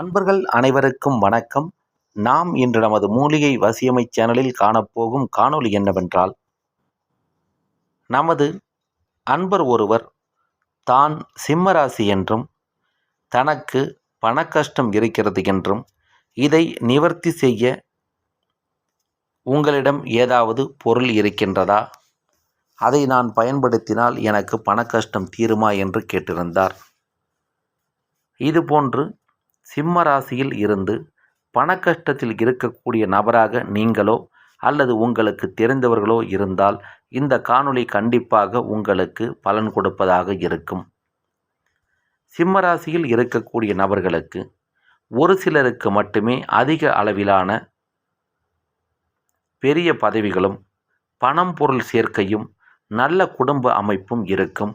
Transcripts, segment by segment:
நண்பர்கள் அனைவருக்கும் வணக்கம். நாம் இன்று நமது மூலிகை வசியமை சேனலில் காணப்போகும் காணொளி என்னவென்றால் நமது அன்பர் ஒருவர் தான் சிம்மராசி என்றும் தனக்கு பணக்கஷ்டம் இருக்கிறது என்றும் இதை நிவர்த்தி செய்ய உங்களிடம் ஏதாவது பொருள் இருக்கின்றதா? அதை நான் பயன்படுத்தினால் எனக்கு பணக்கஷ்டம் தீருமா என்று கேட்டிருந்தார். இதுபோன்று சிம்ம ராசியில் இருந்து பணக்கஷ்டத்தில் இருக்கக்கூடிய நபராக நீங்களோ அல்லது உங்களுக்கு தெரிந்தவர்களோ இருந்தால் இந்த காணொளி கண்டிப்பாக உங்களுக்கு பலன் கொடுப்பதாக இருக்கும். சிம்ம ராசியில் இருக்கக்கூடிய நபர்களுக்கு ஒரு சிலருக்கு மட்டுமே அதிக அளவிலான பெரிய பதவிகளும் பணம் பொருள் சேர்க்கையும் நல்ல குடும்ப அமைப்பும் இருக்கும்.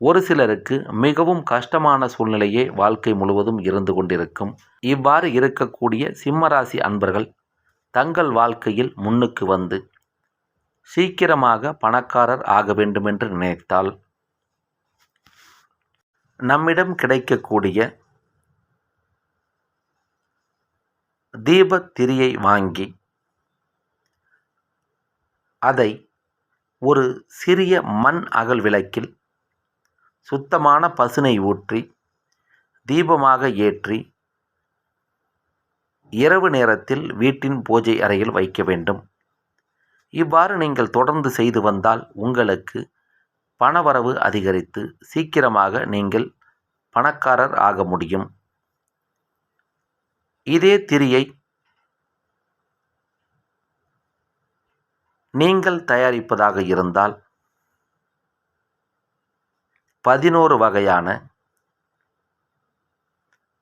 ஒரு சிலருக்கு மிகவும் கஷ்டமான சூழ்நிலையே வாழ்க்கை முழுவதும் இருந்து கொண்டிருக்கும். இவ்வாறு இருக்கக்கூடிய சிம்மராசி அன்பர்கள் தங்கள் வாழ்க்கையில் முன்னுக்கு வந்து சீக்கிரமாக பணக்காரர் ஆக வேண்டுமென்று நினைத்தால் நம்மிடம் கிடைக்கக்கூடிய தீபத் திரியை வாங்கி அதை ஒரு சிறிய மண் அகல் விளக்கில் சுத்தமான பசுனை ஊற்றி தீபமாக ஏற்றி இரவு நேரத்தில் வீட்டின் பூஜை அறையில் வைக்க வேண்டும். இவ்வாறு நீங்கள் தொடர்ந்து செய்து வந்தால் உங்களுக்கு பணவரவு அதிகரித்து சீக்கிரமாக நீங்கள் பணக்காரர் ஆக முடியும். இதே திரியை நீங்கள் தயாரிப்பதாக இருந்தால் பதினோரு வகையான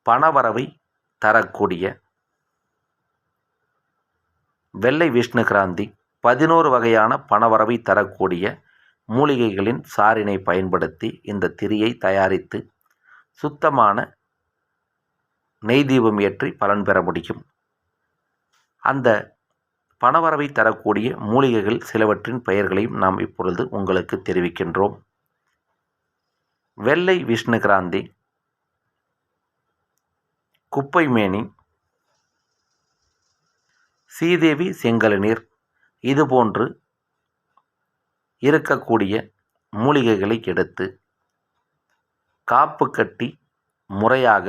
பணவரவை தரக்கூடிய வெள்ளை விஷ்ணு கிராந்தி பதினோரு வகையான பணவரவை தரக்கூடிய மூலிகைகளின் சாரினை பயன்படுத்தி இந்த திரியை தயாரித்து சுத்தமான நெய் தீபம் ஏற்றி பலன் பெற முடியும். அந்த பணவரவை தரக்கூடிய மூலிகைகள் சிலவற்றின் பெயர்களையும் நாம் இப்பொழுது உங்களுக்கு தெரிவிக்கின்றோம். வெள்ளை விஷ்ணு கிராந்தி குப்பைமேனி சீதேவி செங்கலநீர் இதுபோன்று இருக்கக்கூடிய மூலிகைகளை எடுத்து காப்பு கட்டி முறையாக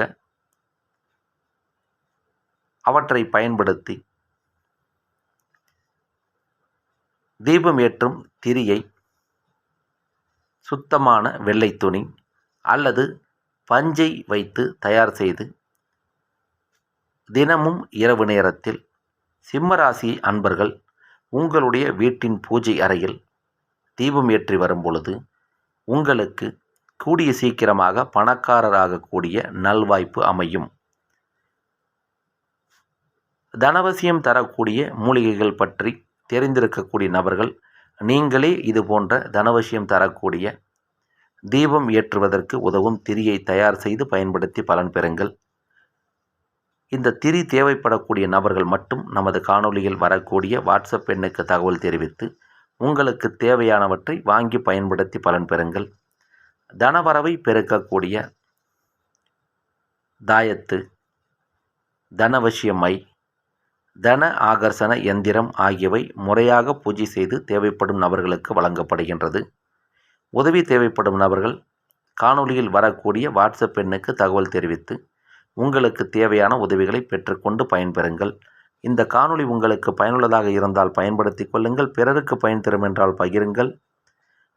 அவற்றை பயன்படுத்தி தீபம் ஏற்றும் திரியை சுத்தமான வெள்ளை துணி அல்லது பஞ்சை வைத்து தயார் செய்து தினமும் இரவு நேரத்தில் சிம்மராசி அன்பர்கள் உங்களுடைய வீட்டின் பூஜை அறையில் தீபம் ஏற்றி வரும் பொழுது உங்களுக்கு கூடிய சீக்கிரமாக பணக்காரராகக்கூடிய நல்வாய்ப்பு அமையும். தனவசியம் தரக்கூடிய மூலிகைகள் பற்றி தெரிந்திருக்கக்கூடிய நபர்கள் நீங்களே இது போன்ற தனவசியம் தரக்கூடிய தீபம் ஏற்றுவதற்கு உதவும் திரியை தயார் செய்து பயன்படுத்தி பலன் பெறுங்கள். இந்த திரி தேவைப்படக்கூடிய நபர்கள் மட்டும் நமது காணொளியில் வரக்கூடிய வாட்ஸ்அப் எண்ணுக்கு தகவல் தெரிவித்து உங்களுக்கு தேவையானவற்றை வாங்கி பயன்படுத்தி பலன் பெறுங்கள். தனவரவை பெருக்கக்கூடிய தாயத்து தனவசியமை தன ஆகர்ஷண எந்திரம் ஆகியவை முறையாக பூஜை செய்து தேவைப்படும் நபர்களுக்கு வழங்கப்படுகின்றது. உதவி தேவைப்படும் நபர்கள் காணொலியில் வரக்கூடிய வாட்ஸ்அப் எண்ணுக்கு தகவல் தெரிவித்து உங்களுக்கு தேவையான உதவிகளை பெற்றுக்கொண்டு பயன்பெறுங்கள். இந்த காணொளி உங்களுக்கு பயனுள்ளதாக இருந்தால் பயன்படுத்தி கொள்ளுங்கள். பிறருக்கு பயன் தரும் என்றால் பகிருங்கள்.